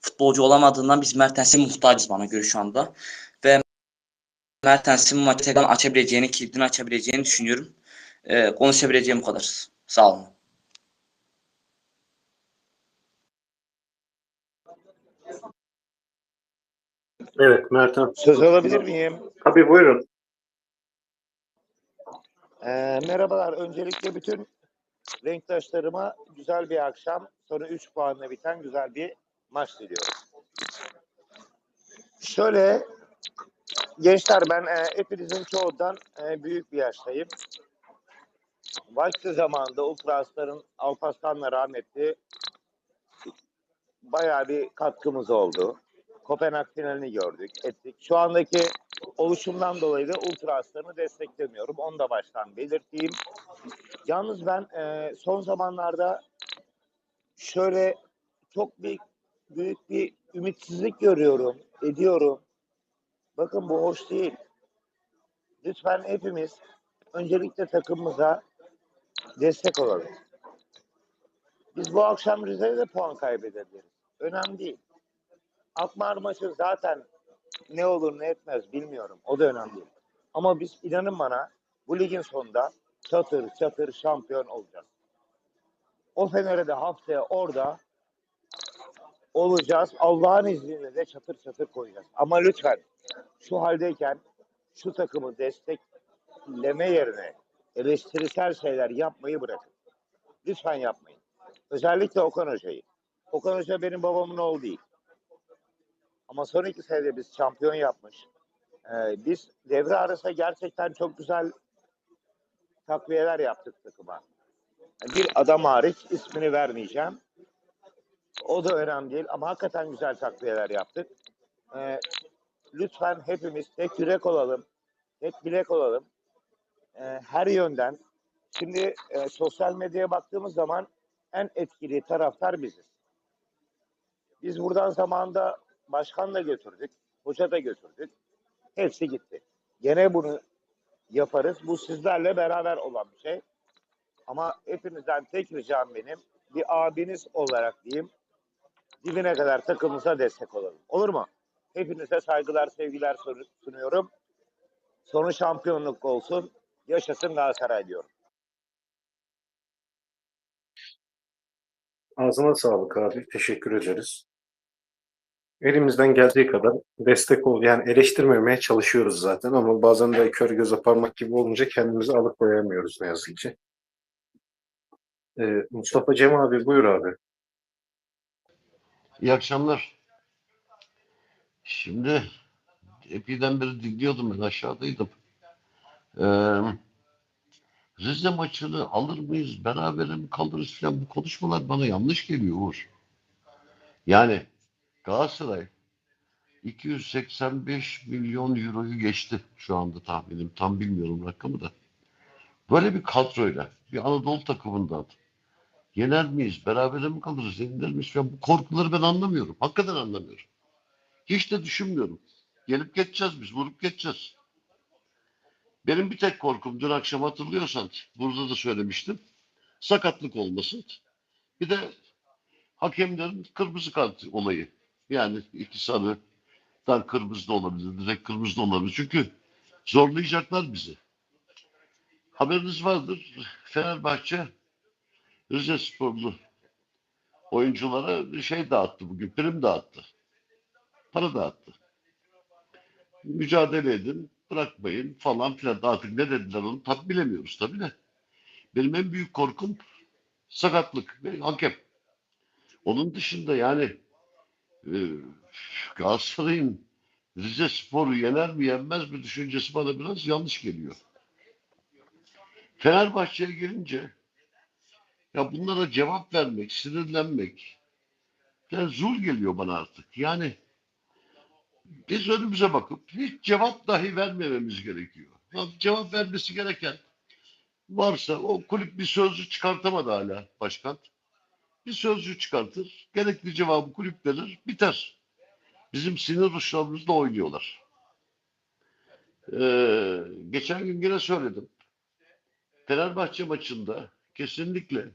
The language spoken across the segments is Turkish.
futbolcu olamadığından biz Mertens'e muhtacız bana göre şu anda. Ve Mertens'in maçı açabileceğini, kilidini açabileceğini düşünüyorum. Ee, konuşabileceğim bu kadar. Sağ olun. Evet Mertan. Söz alabilir miyim? Tabii buyurun. Ee, merhabalar. Öncelikle bütün renktaşlarıma güzel bir akşam. Sonra 3 puanla biten güzel bir maç diliyorum. Şöyle gençler ben e, hepinizin çoğundan e, büyük bir yaştayım. Vakti zamanında Ultrasların Alparslan'la rahmetli bayağı bir katkımız oldu. Kopenhag finalini gördük, ettik. Şu andaki oluşumdan dolayı da Ultra desteklemiyorum. Onu da baştan belirteyim. Yalnız ben e, son zamanlarda şöyle çok büyük, büyük bir ümitsizlik görüyorum, ediyorum. Bakın bu hoş değil. Lütfen hepimiz öncelikle takımımıza destek olalım. Biz bu akşam Rize'de de puan kaybedebiliriz. Önemli değil. Akmar maçı zaten ne olur ne etmez bilmiyorum. O da önemli değil. Ama biz inanın bana bu ligin sonunda çatır çatır şampiyon olacağız. O Fener'e de haftaya orada olacağız. Allah'ın izniyle de çatır çatır koyacağız. Ama lütfen şu haldeyken şu takımı destekleme yerine eleştirisel şeyler yapmayı bırakın. Lütfen yapmayın. Özellikle Okan Hoca'yı. Okan Hoca benim babamın oğlu değil. Ama son iki senede biz şampiyon yapmış. Ee, biz devre arası gerçekten çok güzel takviyeler yaptık takıma. Bir adam hariç ismini vermeyeceğim. O da önemli değil ama hakikaten güzel takviyeler yaptık. Ee, lütfen hepimiz tek yürek olalım, tek bilek olalım. Ee, her yönden. Şimdi e, sosyal medyaya baktığımız zaman en etkili taraftar biziz. Biz buradan zamanda başkan da götürdük, hoca da götürdük. Hepsi gitti. Gene bunu yaparız. Bu sizlerle beraber olan bir şey. Ama hepinizden tek ricam benim bir abiniz olarak diyeyim dibine kadar takımımıza destek olalım. Olur mu? Hepinize saygılar, sevgiler sunuyorum. Sonu şampiyonluk olsun. Yaşasın Galatasaray diyorum. Ağzına sağlık abi. Teşekkür ederiz. Elimizden geldiği kadar destek ol. Yani eleştirmemeye çalışıyoruz zaten ama bazen de kör göze parmak gibi olunca kendimizi alıkoyamıyoruz ne yazık ki. Ee, Mustafa Cem abi buyur abi. İyi akşamlar. Şimdi epeyden beri dinliyordum ben aşağıdaydım. Ee, Rize maçını alır mıyız, berabere mi kalırız falan bu konuşmalar bana yanlış geliyor Uğur. Yani Galatasaray 285 milyon euroyu geçti şu anda tahminim. Tam bilmiyorum rakamı da. Böyle bir kadroyla bir Anadolu takımından yener miyiz, berabere mi kalırız, yenilir miyiz falan bu korkuları ben anlamıyorum. Hakikaten anlamıyorum. Hiç de düşünmüyorum. Gelip geçeceğiz biz, vurup geçeceğiz. Benim bir tek korkum dün akşam hatırlıyorsan burada da söylemiştim. Sakatlık olmasın. Bir de hakemlerin kırmızı kart olayı. Yani iki sarıdan kırmızı da olabilir, direkt kırmızı da olabilir. Çünkü zorlayacaklar bizi. Haberiniz vardır. Fenerbahçe Rize Sporlu oyunculara şey dağıttı bugün, prim dağıttı. Para dağıttı. Mücadele edin, bırakmayın falan filan. Artık ne dediler onu tabi bilemiyoruz tabii de. Benim en büyük korkum sakatlık ve hakem. Onun dışında yani e, Galatasaray'ın Rize Spor'u yener mi yenmez mi düşüncesi bana biraz yanlış geliyor. Fenerbahçe'ye gelince ya bunlara cevap vermek, sinirlenmek yani zul geliyor bana artık. Yani biz önümüze bakıp hiç cevap dahi vermememiz gerekiyor. Ya cevap vermesi gereken varsa o kulüp bir sözcü çıkartamadı hala başkan. Bir sözcü çıkartır, gerekli cevabı kulüp verir, biter. Bizim sinir uçlarımızla oynuyorlar. Ee, geçen gün yine söyledim. Fenerbahçe maçında kesinlikle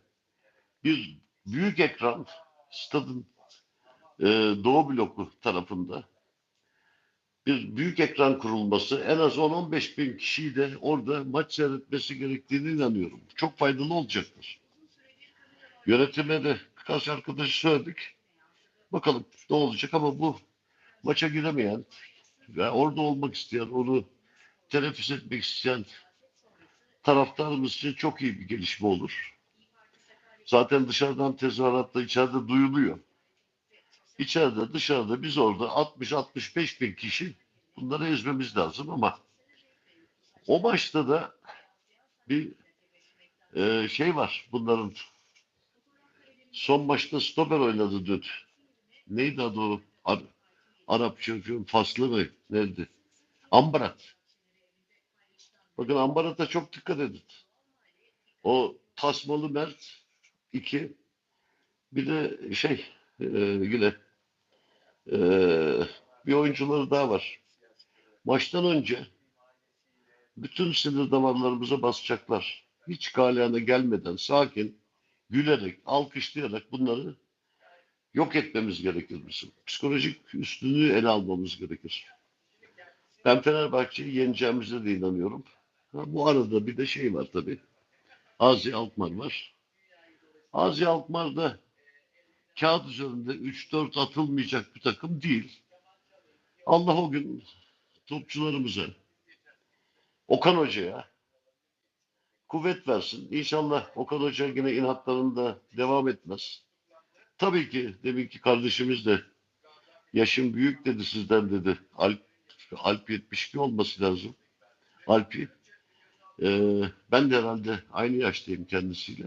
bir büyük ekran stadın e, Doğu bloku tarafında bir büyük ekran kurulması en az 10-15 bin kişiyi de orada maç seyretmesi gerektiğine inanıyorum. Çok faydalı olacaktır. Yönetime de birkaç arkadaşı söyledik. Bakalım ne olacak ama bu maça giremeyen ve orada olmak isteyen, onu teneffüs etmek isteyen taraftarımız için çok iyi bir gelişme olur. Zaten dışarıdan tezahüratta içeride duyuluyor. İçeride dışarıda biz orada 60-65 bin kişi bunları ezmemiz lazım ama o maçta da bir e, şey var bunların son maçta stoper oynadı dün. Neydi adı o? Ar Arap çocuğun faslı mı? Nerede? Ambarat. Bakın Ambarat'a çok dikkat edin. O tasmalı Mert iki bir de şey e, yine e, bir oyuncuları daha var. Maçtan önce bütün sinir damarlarımıza basacaklar. Hiç galeyana gelmeden sakin, gülerek, alkışlayarak bunları yok etmemiz gerekir bizim. Psikolojik üstünlüğü ele almamız gerekir. Ben Fenerbahçe'yi yeneceğimize de inanıyorum. Ha, bu arada bir de şey var tabii. Azi Alkmaar var. Azi Alkmaar da kağıt üzerinde 3-4 atılmayacak bir takım değil. Allah o gün topçularımıza, Okan Hoca'ya kuvvet versin. İnşallah Okan Hoca yine inatlarında devam etmez. Tabii ki deminki kardeşimiz de yaşım büyük dedi sizden dedi. Alp, Alp 72 olması lazım. Alp'i. Ee, ben de herhalde aynı yaştayım kendisiyle.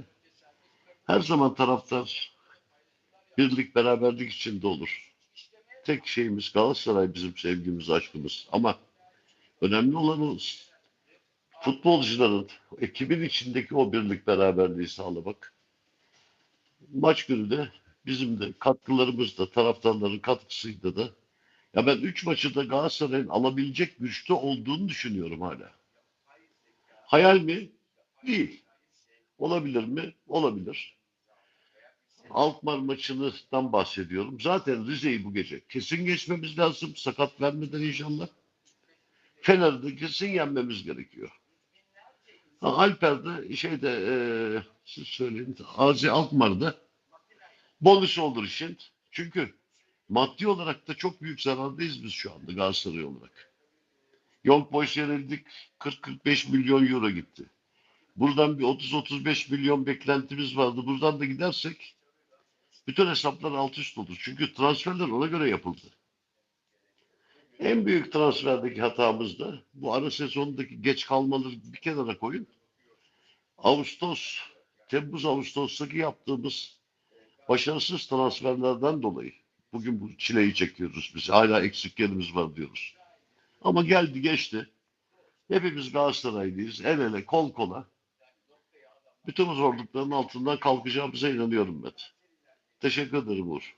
Her zaman taraftar birlik beraberlik içinde olur. Tek şeyimiz Galatasaray bizim sevgimiz, aşkımız. Ama önemli olan o futbolcuların, ekibin içindeki o birlik beraberliği sağlamak. Maç günü de bizim de katkılarımız da taraftarların katkısıyla da ya ben 3 maçı da Galatasaray'ın alabilecek güçte olduğunu düşünüyorum hala. Hayal mi? Değil. Olabilir mi? Olabilir. Alkmaar maçından bahsediyorum. Zaten Rize'yi bu gece kesin geçmemiz lazım. Sakat vermeden inşallah. Fener'de kesin yenmemiz gerekiyor. Ha, Alper'de şeyde e, siz söyleyin Azi Alkmaar'da bonus olur işin. Çünkü maddi olarak da çok büyük zarardayız biz şu anda Galatasaray olarak. Young Boys yenildik 40-45 milyon euro gitti. Buradan bir 30-35 milyon beklentimiz vardı. Buradan da gidersek bütün hesaplar alt üst olur. Çünkü transferler ona göre yapıldı. En büyük transferdeki hatamız da bu ara sezondaki geç kalmaları bir kenara koyun. Ağustos, Temmuz Ağustos'taki yaptığımız başarısız transferlerden dolayı bugün bu çileyi çekiyoruz biz. Hala eksiklerimiz var diyoruz. Ama geldi geçti. Hepimiz Galatasaraylıyız. El ele kol kola. Bütün zorlukların altından kalkacağımıza inanıyorum ben. Teşekkür ederim Uğur.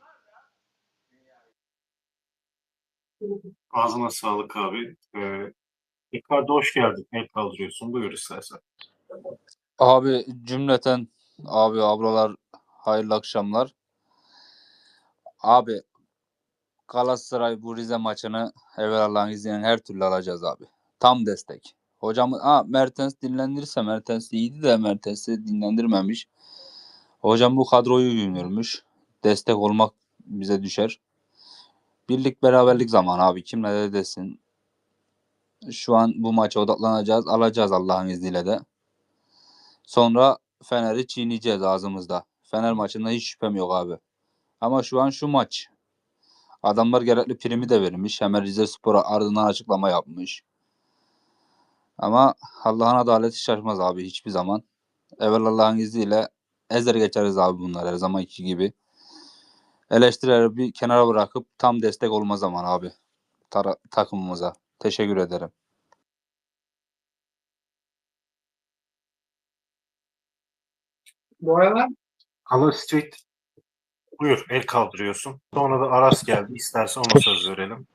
Ağzına sağlık abi. Ee, Ricardo hoş geldin. El kaldırıyorsun. Buyur istersen. Abi cümleten abi ablalar hayırlı akşamlar. Abi Galatasaray bu Rize maçını evvel Allah'ın izniyle her türlü alacağız abi. Tam destek. Hocam ha Mertens dinlendirirse Mertens iyiydi de Mertens'i dinlendirmemiş. Hocam bu kadroyu yönürmüş. Destek olmak bize düşer. Birlik beraberlik zamanı abi. Kim ne de desin. Şu an bu maça odaklanacağız. Alacağız Allah'ın izniyle de. Sonra Fener'i çiğneyeceğiz ağzımızda. Fener maçında hiç şüphem yok abi. Ama şu an şu maç. Adamlar gerekli primi de vermiş. Hemen Rize Spor'a ardından açıklama yapmış. Ama Allah'ın adaleti şaşmaz abi hiçbir zaman. Evvel Allah'ın izniyle ezer geçeriz abi bunlar her zamanki gibi. Eleştirileri bir kenara bırakıp tam destek olma zaman abi. Tara- takımımıza. Teşekkür ederim. Bu aralar Hala Street. Buyur el kaldırıyorsun. Sonra da Aras geldi. İstersen ona söz verelim.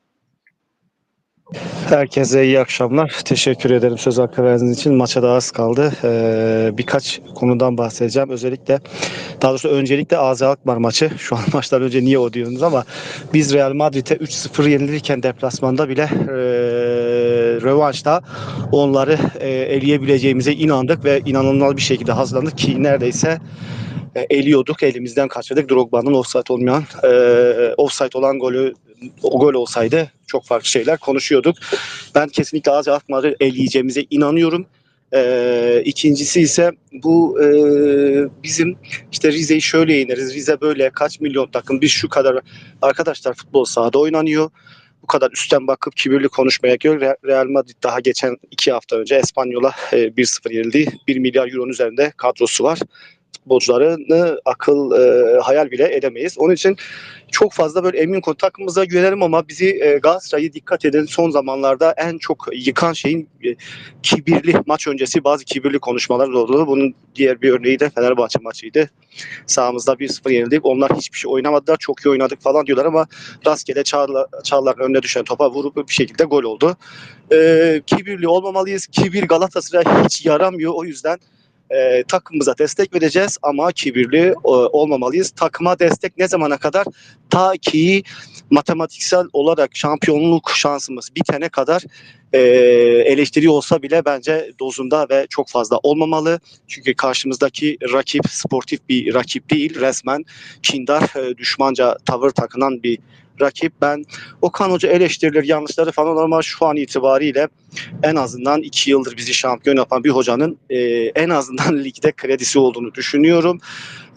Herkese iyi akşamlar. Teşekkür ederim söz hakkı verdiğiniz için. Maça daha az kaldı. Ee, birkaç konudan bahsedeceğim. Özellikle daha doğrusu öncelikle AZ Alkmaar maçı. Şu an maçtan önce niye o diyorsunuz ama biz Real Madrid'e 3-0 yenilirken deplasmanda bile e, rövanşta onları e, eleyebileceğimize inandık ve inanılmaz bir şekilde hazırlandık ki neredeyse e, eliyorduk, elimizden kaçırdık. Drogba'nın offside olmayan, e, offside olan golü o gol olsaydı çok farklı şeyler konuşuyorduk. Ben kesinlikle AZ Alkmaar'ı eleyeceğimize inanıyorum. Ee, ikincisi ise bu e, bizim işte Rize'yi şöyle yeneriz. Rize böyle kaç milyon takım biz şu kadar arkadaşlar futbol sahada oynanıyor. Bu kadar üstten bakıp kibirli konuşmaya gerek yok. Re- Real Madrid daha geçen iki hafta önce Espanyol'a e, 1-0 yenildi. 1 milyar euronun üzerinde kadrosu var. Futbolcularını akıl e, hayal bile edemeyiz. Onun için çok fazla böyle emin konu takımımıza güvenelim ama bizi e, Galatasaray'ı dikkat edin son zamanlarda en çok yıkan şeyin e, kibirli maç öncesi bazı kibirli konuşmalar oldu. Bunun diğer bir örneği de Fenerbahçe maçıydı. Sahamızda 1-0 yenildik. Onlar hiçbir şey oynamadılar. Çok iyi oynadık falan diyorlar ama rastgele Çağla, Çağlar'ın önüne düşen topa vurup bir şekilde gol oldu. E, kibirli olmamalıyız. Kibir Galatasaray hiç yaramıyor. O yüzden e, takımımıza destek vereceğiz ama kibirli e, olmamalıyız. Takıma destek ne zamana kadar? Ta ki matematiksel olarak şampiyonluk şansımız bitene kadar e, eleştiri olsa bile bence dozunda ve çok fazla olmamalı. Çünkü karşımızdaki rakip sportif bir rakip değil. Resmen kindar, e, düşmanca tavır takınan bir rakip. Ben Okan Hoca eleştirilir, yanlışları falan ama şu an itibariyle en azından iki yıldır bizi şampiyon yapan bir hocanın e, en azından ligde kredisi olduğunu düşünüyorum.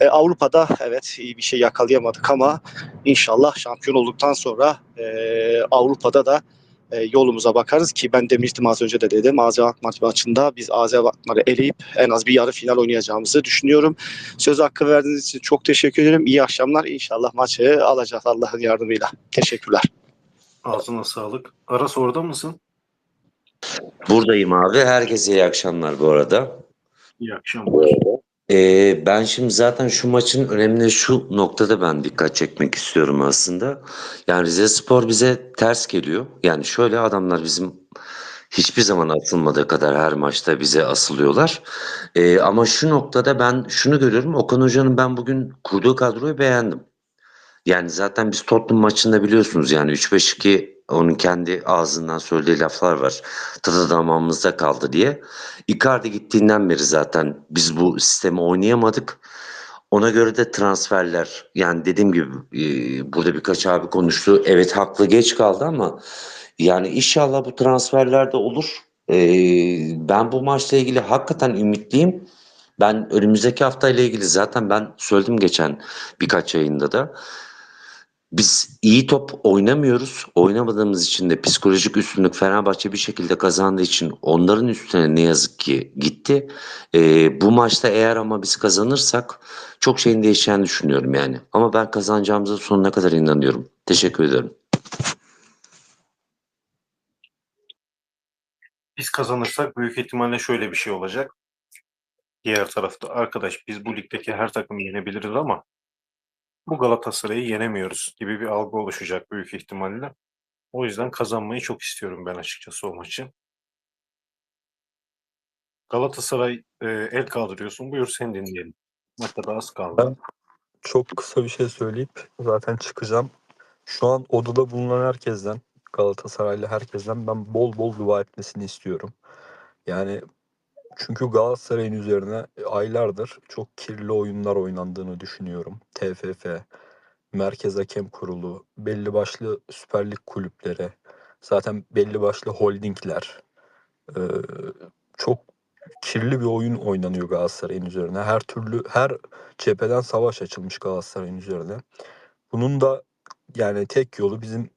E, Avrupa'da evet iyi bir şey yakalayamadık ama inşallah şampiyon olduktan sonra e, Avrupa'da da e, yolumuza bakarız ki ben demiştim az önce de dedim AZ Alkmaar maçında biz AZ Alkmaar'ı eleyip en az bir yarı final oynayacağımızı düşünüyorum. Söz hakkı verdiğiniz için çok teşekkür ederim. İyi akşamlar. İnşallah maçı alacağız Allah'ın yardımıyla. Teşekkürler. Ağzına sağlık. Aras orada mısın? Buradayım abi. Herkese iyi akşamlar bu arada. İyi akşamlar. Ee, ben şimdi zaten şu maçın önemli şu noktada ben dikkat çekmek istiyorum aslında. Yani Rize Spor bize ters geliyor. Yani şöyle adamlar bizim hiçbir zaman atılmadığı kadar her maçta bize asılıyorlar. Ee, ama şu noktada ben şunu görüyorum. Okan Hoca'nın ben bugün kurduğu kadroyu beğendim. Yani zaten biz Tottenham maçında biliyorsunuz yani 3-5-2 onun kendi ağzından söylediği laflar var. Tadı damağımızda kaldı diye. Icardi gittiğinden beri zaten biz bu sistemi oynayamadık. Ona göre de transferler yani dediğim gibi e, burada birkaç abi konuştu. Evet haklı geç kaldı ama yani inşallah bu transferler de olur. E, ben bu maçla ilgili hakikaten ümitliyim. Ben önümüzdeki hafta ile ilgili zaten ben söyledim geçen birkaç yayında da. Biz iyi top oynamıyoruz. Oynamadığımız için de psikolojik üstünlük Fenerbahçe bir şekilde kazandığı için onların üstüne ne yazık ki gitti. Ee, bu maçta eğer ama biz kazanırsak çok şeyin değişeceğini düşünüyorum yani. Ama ben kazanacağımıza sonuna kadar inanıyorum. Teşekkür ederim. Biz kazanırsak büyük ihtimalle şöyle bir şey olacak. Diğer tarafta arkadaş biz bu ligdeki her takımı yenebiliriz ama bu Galatasaray'ı yenemiyoruz gibi bir algı oluşacak büyük ihtimalle. O yüzden kazanmayı çok istiyorum ben açıkçası o maçı. Galatasaray e, el kaldırıyorsun. Buyur seni dinleyelim. Maçta da az kaldı. Ben çok kısa bir şey söyleyip zaten çıkacağım. Şu an odada bulunan herkesten, Galatasaraylı herkesten ben bol bol dua etmesini istiyorum. Yani çünkü Galatasaray'ın üzerine aylardır çok kirli oyunlar oynandığını düşünüyorum. TFF, Merkez Hakem Kurulu, belli başlı Süper Lig kulüpleri, zaten belli başlı holdingler. Çok kirli bir oyun oynanıyor Galatasaray'ın üzerine. Her türlü her cepheden savaş açılmış Galatasaray'ın üzerine. Bunun da yani tek yolu bizim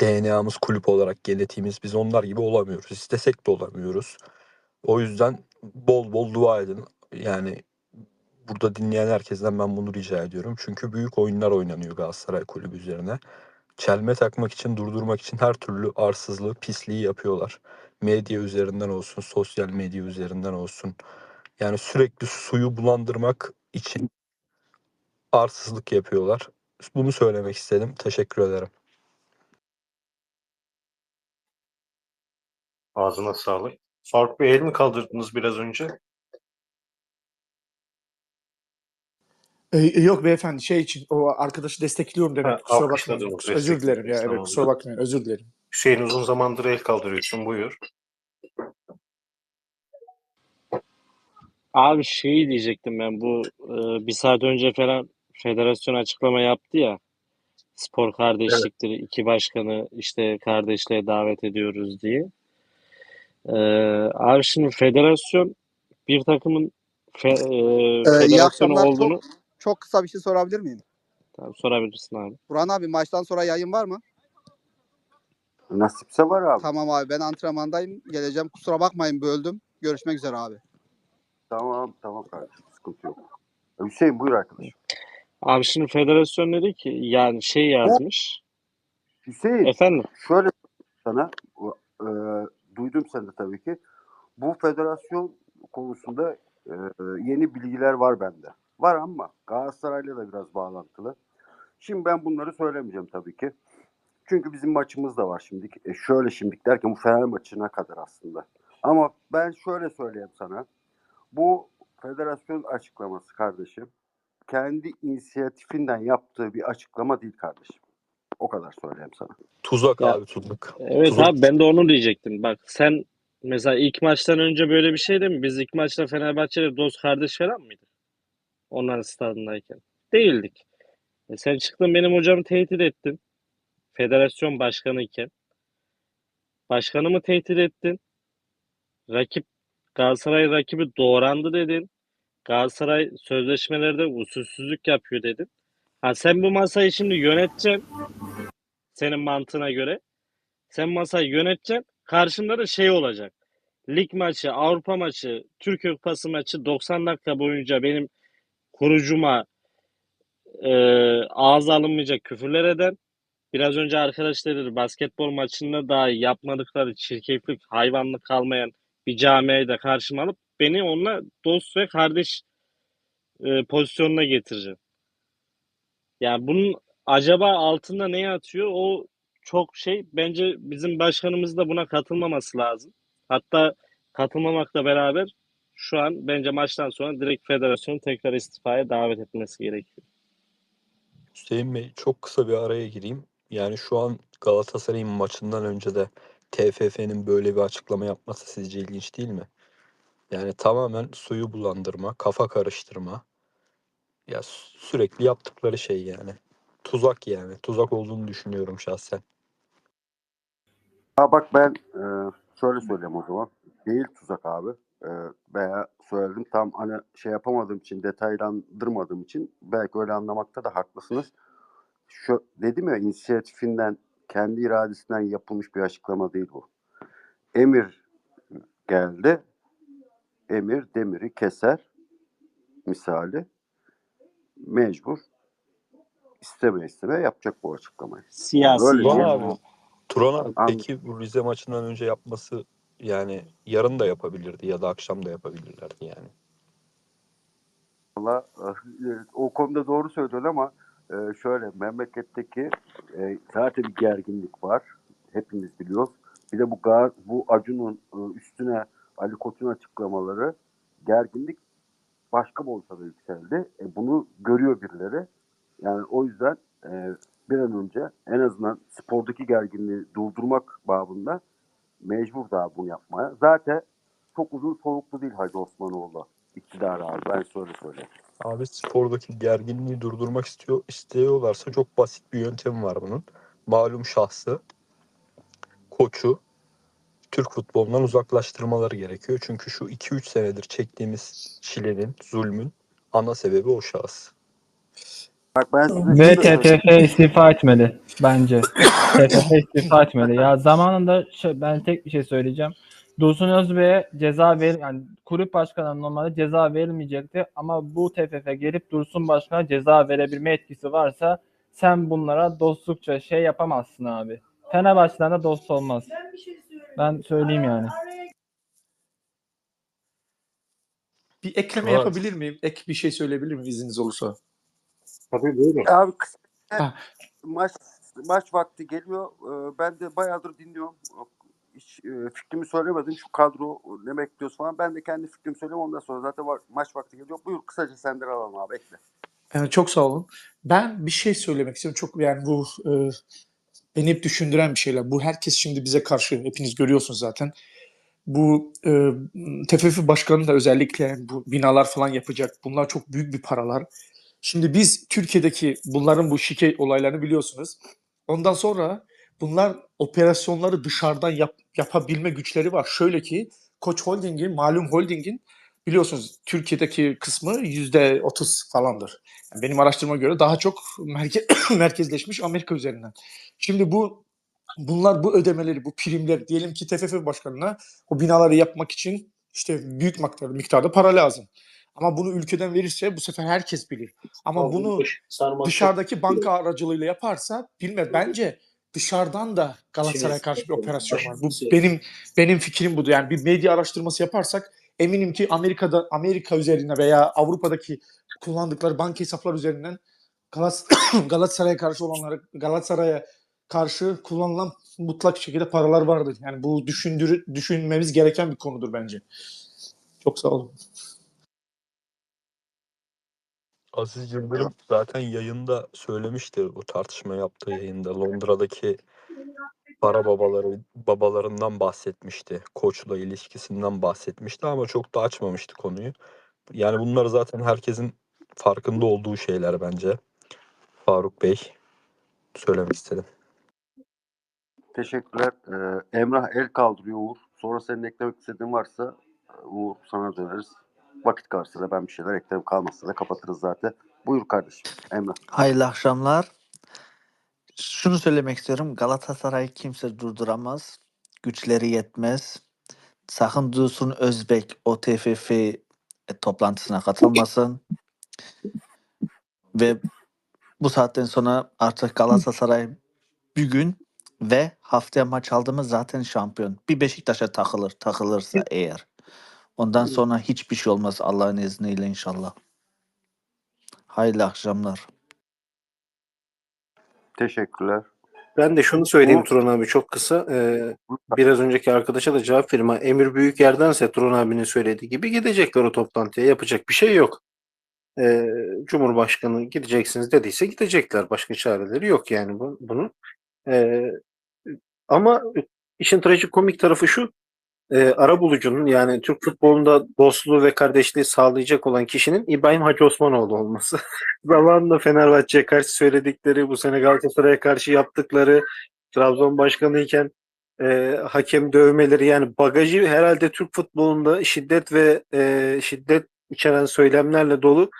DNA'mız kulüp olarak genetiğimiz biz onlar gibi olamıyoruz. İstesek de olamıyoruz. O yüzden bol bol dua edin. Yani burada dinleyen herkesten ben bunu rica ediyorum. Çünkü büyük oyunlar oynanıyor Galatasaray kulübü üzerine. Çelme takmak için, durdurmak için her türlü arsızlığı, pisliği yapıyorlar. Medya üzerinden olsun, sosyal medya üzerinden olsun. Yani sürekli suyu bulandırmak için arsızlık yapıyorlar. Bunu söylemek istedim. Teşekkür ederim. Ağzına sağlık. Faruk Bey el mi kaldırdınız biraz önce? E, e, yok beyefendi şey için o arkadaşı destekliyorum demek. Ha, kusura bakmayın. Özür dilerim ya evet kusura bakmayın özür dilerim. Hüseyin uzun zamandır el kaldırıyorsun. Buyur. Abi şeyi diyecektim ben bu e, bir saat önce falan federasyon açıklama yaptı ya spor kardeşliktir iki başkanı işte kardeşliğe davet ediyoruz diye. E, abi şimdi federasyon bir takımın fe, e, Ee, federasyonu akşamlar. olduğunu Çok, çok kısa bir şey sorabilir miyim? Tamam, sorabilirsin abi. Burhan abi maçtan sonra yayın var mı? Nasipse var abi. Tamam abi ben antrenmandayım. Geleceğim. Kusura bakmayın böldüm. Görüşmek üzere abi. Tamam tamam kardeşim sıkıntı yok. Hüseyin buyur arkadaş. Abi şimdi federasyon dedi ki yani şey yazmış. Hüseyin Efendim şöyle sana e, duydum sen de tabii ki. Bu federasyon konusunda e, yeni bilgiler var bende. Var ama Galatasaray'la da biraz bağlantılı. Şimdi ben bunları söylemeyeceğim tabii ki. Çünkü bizim maçımız da var şimdi. E, şöyle şimdi derken bu Fener maçına kadar aslında. Ama ben şöyle söyleyeyim sana. Bu federasyon açıklaması kardeşim kendi inisiyatifinden yaptığı bir açıklama değil kardeşim. O kadar söyleyeyim sana. Tuzak Ya, abi tuzak. evet Tuzak. abi ben de onu diyecektim. Bak sen mesela ilk maçtan önce böyle bir şey değil mi? Biz ilk maçta Fenerbahçe'yle dost kardeş falan mıydık? Onların stadındayken. Değildik. E sen çıktın benim hocamı tehdit ettin. Federasyon başkanı iken. Başkanımı tehdit ettin. Rakip Galatasaray rakibi doğrandı dedin. Galatasaray sözleşmelerde usulsüzlük yapıyor dedin. Ha sen bu masayı şimdi yöneteceksin. Senin mantığına göre. Sen masayı yöneteceksin. Karşında da şey olacak. Lig maçı, Avrupa maçı, Türkiye Kupası maçı 90 dakika boyunca benim kurucuma e, ağza alınmayacak küfürler eden, biraz önce arkadaş dedi basketbol maçında dahi yapmadıkları çirkeflik, hayvanlık kalmayan bir camiayı da karşıma alıp beni onunla dost ve kardeş e, pozisyonuna getirecek. Yani bunun acaba altında ne yatıyor? O çok şey. Bence bizim başkanımız da buna katılmaması lazım. Hatta katılmamakla beraber şu an bence maçtan sonra direkt federasyonu tekrar istifaya davet etmesi gerekiyor. Hüseyin Bey çok kısa bir araya gireyim. Yani şu an Galatasaray'ın maçından önce de TFF'nin böyle bir açıklama yapması sizce ilginç değil mi? Yani tamamen suyu bulandırma, kafa karıştırma. Ya sü- sürekli yaptıkları şey yani. Tuzak yani. Tuzak olduğunu düşünüyorum şahsen. Ha bak ben e, şöyle söyleyeyim o zaman. Değil tuzak abi. E, veya söyledim tam hani şey yapamadığım için, detaylandırmadığım için belki öyle anlamakta da haklısınız. Şu dedim ya inisiyatifinden, kendi iradesinden yapılmış bir açıklama değil bu. Emir geldi. Emir demiri keser misali. Mecbur isteme isteme yapacak bu açıklamayı. Siyasi Öyle Turan yani. abi, Turan abi An- peki bu Rize maçından önce yapması yani yarın da yapabilirdi ya da akşam da yapabilirlerdi yani. Valla e, o konuda doğru söylüyorsun ama e, şöyle memleketteki e, zaten bir gerginlik var. Hepimiz biliyoruz. Bir de bu bu Acun'un e, üstüne Ali Koç'un açıklamaları gerginlik başka boyuta yükseldi. E, bunu görüyor birileri. Yani o yüzden e, bir an önce en azından spordaki gerginliği durdurmak babında mecbur daha bunu yapmaya. Zaten çok uzun soluklu değil Hacı Osmanoğlu iktidarı abi. Ben şöyle söyleyeyim. Abi spordaki gerginliği durdurmak istiyor istiyorlarsa çok basit bir yöntemi var bunun. Malum şahsı, koçu Türk futbolundan uzaklaştırmaları gerekiyor. Çünkü şu 2-3 senedir çektiğimiz çilenin, zulmün ana sebebi o şahıs. Bak ben Ve. TFF istifa etmeli bence. TFF istifa etmeli. Ya zamanında şu- ben tek bir şey söyleyeceğim. Dursun Özbey'e ceza ver yani kulüp başkanı normalde ceza verilmeyecekti ama bu TFF gelip Dursun Başkan'a ceza verebilme etkisi varsa sen bunlara dostlukça şey yapamazsın abi. Fenerbahçe'den de dost olmaz. Ben söyleyeyim yani. Bir ekleme Evet. yapabilir miyim? Ek bir şey söyleyebilir miyim izniniz olursa? Tabii buyurun. Abi kısa- Ha. maç maç vakti geliyor. Ee, Ben de bayağıdır dinliyorum. hiç e, fikrimi söylemedim. Şu kadro ne bekliyoruz falan. Ben de kendi fikrimi söyleyeyim. Ondan sonra zaten va- maç vakti geliyor. Buyur kısaca senden alalım abi. Ekle. Yani çok sağ olun. Ben bir şey söylemek istiyorum. Çok yani bu e, beni hep düşündüren bir şeyler. Bu herkes şimdi bize karşı hepiniz görüyorsunuz zaten. Bu e, TFF başkanı da özellikle bu binalar falan yapacak. Bunlar çok büyük bir paralar. Şimdi biz Türkiye'deki bunların bu şike olaylarını biliyorsunuz. Ondan sonra bunlar operasyonları dışarıdan yap- yapabilme güçleri var. Şöyle ki Koç Holding'in, malum holdingin biliyorsunuz Türkiye'deki kısmı yüzde otuz falandır. Yani benim araştırma göre daha çok merke- merkezleşmiş Amerika üzerinden. Şimdi bu bunlar bu ödemeleri, bu primler diyelim ki TFF başkanına o binaları yapmak için işte büyük miktarda, miktarda para lazım. Ama bunu ülkeden verirse bu sefer herkes bilir. Ama bunu dışarıdaki banka aracılığıyla yaparsa bilmem bence dışarıdan da Galatasaray'a karşı bir operasyon var. Bu benim benim fikrim budur. Yani bir medya araştırması yaparsak eminim ki Amerika'da Amerika üzerine veya Avrupa'daki kullandıkları banka hesaplar üzerinden Galatasaray'a karşı olanları Galatasaray'a karşı kullanılan mutlak şekilde paralar vardır. Yani bu düşündür düşünmemiz gereken bir konudur bence. Çok sağ olun. Aziz Yıldırım zaten yayında söylemişti bu tartışma yaptığı yayında Londra'daki para babaları babalarından bahsetmişti. Koçla ilişkisinden bahsetmişti ama çok da açmamıştı konuyu. Yani bunlar zaten herkesin farkında olduğu şeyler bence. Faruk Bey söylemek istedim. Teşekkürler. Ee, Emrah el kaldırıyor Uğur. Sonra senin eklemek istediğin varsa e, Uğur sana döneriz. Vakit kalırsa da ben bir şeyler eklerim. Kalmazsa da kapatırız zaten. Buyur kardeşim Emrah. Hayırlı akşamlar. Şunu söylemek istiyorum. Galatasaray'ı kimse durduramaz. Güçleri yetmez. Sakın Dursun Özbek o TFF toplantısına katılmasın. Ve bu saatten sonra artık Galatasaray bugün ve haftaya maç aldığımız zaten şampiyon. Bir Beşiktaş'a takılır, takılırsa eğer. Ondan sonra hiçbir şey olmaz Allah'ın izniyle inşallah. Hayırlı akşamlar. Teşekkürler. Ben de şunu söyleyeyim. Turan abi çok kısa. Ee, biraz önceki arkadaşa da cevap vereyim. Emir Büyüker'dense Turan abinin söylediği gibi gidecekler o toplantıya. Yapacak bir şey yok. Ee, Cumhurbaşkanı gideceksiniz dediyse gidecekler. Başka çareleri yok yani bu, bunun. Ee, ama işin trajikomik tarafı şu. E, arabulucunun yani Türk futbolunda dostluğu ve kardeşliği sağlayacak olan kişinin İbrahim Hacı Osmanoğlu olması. Zamanında Fenerbahçe'ye karşı söyledikleri, bu sene Galatasaray'a karşı yaptıkları, Trabzon başkanı iken e, hakem dövmeleri yani bagajı herhalde Türk futbolunda şiddet ve e, şiddet içeren söylemlerle dolu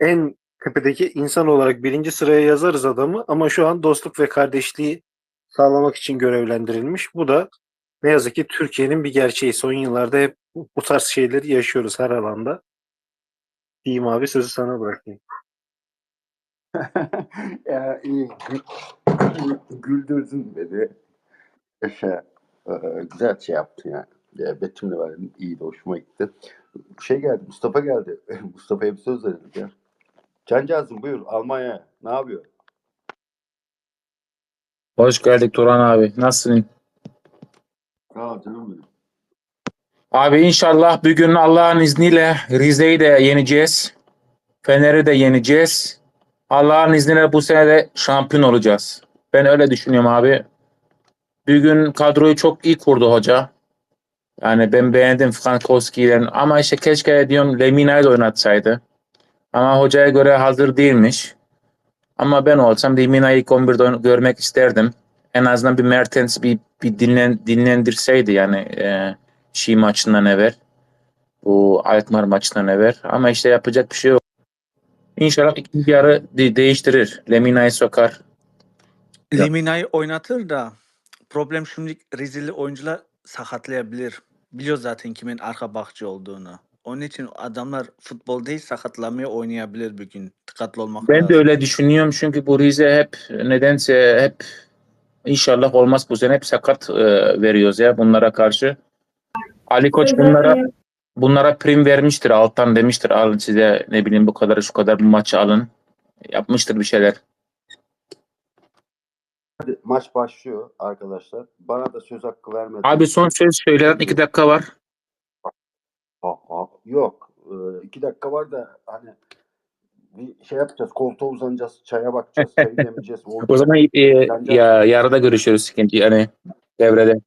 en tepedeki insan olarak birinci sıraya yazarız adamı ama şu an dostluk ve kardeşliği sağlamak için görevlendirilmiş. Bu da ne yazık ki Türkiye'nin bir gerçeği. Son yıllarda hep bu tarz şeyleri yaşıyoruz her alanda. Diyeyim abi sözü sana bırakayım. ya iyi. Gü- Güldürdün beni. Yaşa. Ee, güzel şey yaptın ya. ya Betimle verdin. İyiydi. Hoşuma gitti. Şey geldi. Mustafa geldi. Mustafa'ya bir söz verelim ya. Cancağızım buyur. Almanya. Ne yapıyor? Hoş geldik Turan abi. Nasılsın? Abi inşallah bir gün Allah'ın izniyle Rize'yi de yeneceğiz. Fener'i de yeneceğiz. Allah'ın izniyle bu sene de şampiyon olacağız. Ben öyle düşünüyorum abi. Bir gün kadroyu çok iyi kurdu hoca. Yani ben beğendim Frankowski'den ama işte keşke diyorum Lemina'yı da oynatsaydı. Ama hocaya göre hazır değilmiş. Ama ben olsam Lemina'yı ilk 11'de oyn- görmek isterdim. En azından bir Mertens bir, bir dinlen, dinlendirseydi yani e, şey maçından evvel. Bu Alkmaar maçından evvel. Ama işte yapacak bir şey yok. İnşallah ikinci yarı de- değiştirir. Lemina'yı sokar. Lemina'yı oynatır da problem şimdi Rizeli oyuncular sakatlayabilir. Biliyor zaten kimin arka bakçı olduğunu. Onun için adamlar futbol değil sakatlamaya oynayabilir bugün. Dikkatli olmak Ben de lazım. öyle düşünüyorum çünkü bu Rize hep nedense hep inşallah olmaz bu sene hep sakat e, veriyoruz ya bunlara karşı. Ali Koç bunlara bunlara prim vermiştir alttan demiştir alın size ne bileyim bu kadar şu kadar bu maçı alın. Yapmıştır bir şeyler. Hadi maç başlıyor arkadaşlar. Bana da söz hakkı vermeden. Abi son söz söyle. iki dakika var. Ha, yok. Ee, iki dakika var da hani bir şey yapacağız. Koltuğa uzanacağız. Çaya bakacağız. Çayı demeyeceğiz. O zaman e, ya yarıda görüşürüz ikinci yani devrede.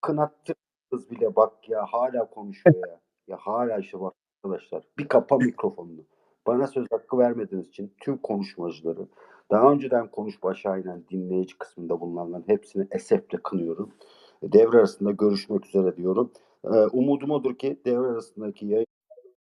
kınattınız bile bak ya hala konuşuyor ya. Ya hala işte bak arkadaşlar. Bir kapa mikrofonunu. Bana söz hakkı vermediğiniz için tüm konuşmacıları daha önceden konuşup aşağı inen dinleyici kısmında bulunanların hepsini esefle kınıyorum. Devre arasında görüşmek üzere diyorum. Ee, umudum odur ki devre arasındaki yayın